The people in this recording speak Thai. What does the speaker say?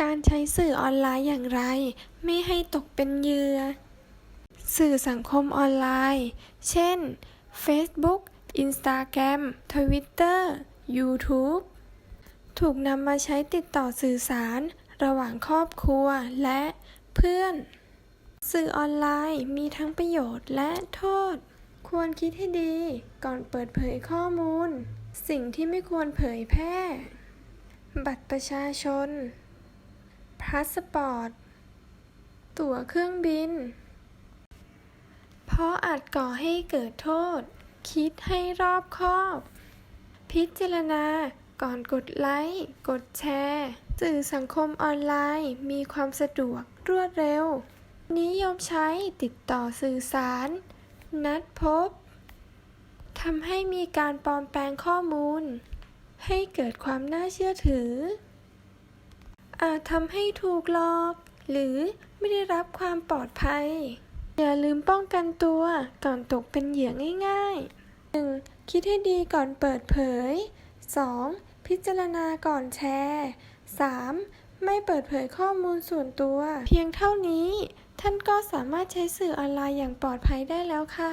การใช้สื่อออนไลน์อย่างไร ไม่ให้ตกเป็นเหยื่อ สื่อสังคมออนไลน์ เช่น Facebook Instagram Twitter YouTube ถูกนำมาใช้ติดต่อสื่อสาร ระหว่างครอบครัวและเพื่อน สื่อออนไลน์มีทั้งประโยชน์และโทษ ควรคิดให้ดีก่อนเปิดเผยข้อมูล สิ่งที่ไม่ควรเผยแพร่ บัตรประชาชนาสปอร์ต ตั๋วเครื่องบิน เพราะอาจก่อให้เกิดโทษ คิดให้รอบคอบ พิจารณาก่อนกดไลค์ กดแชร์ สื่อสังคมออนไลน์ มีความสะดวกรวดเร็ว นิยมใช้ติดต่อสื่อสาร นัดพบทำให้มีการปลอมแปลงข้อมูล ให้เกิดความน่าเชื่อถือ อาจทำให้ถูกหลอกหรือไม่ได้รับความปลอดภัย อย่าลืมป้องกันตัวก่อนตกเป็นเหยื่อง่ายๆ 1. คิดให้ดีก่อนเปิดเผย 2. พิจารณาก่อนแชร์ 3. ไม่เปิดเผยข้อมูลส่วนตัว เพียงเท่านี้ ท่านก็สามารถใช้สื่อออนไลน์อย่างปลอดภัยได้แล้วค่ะ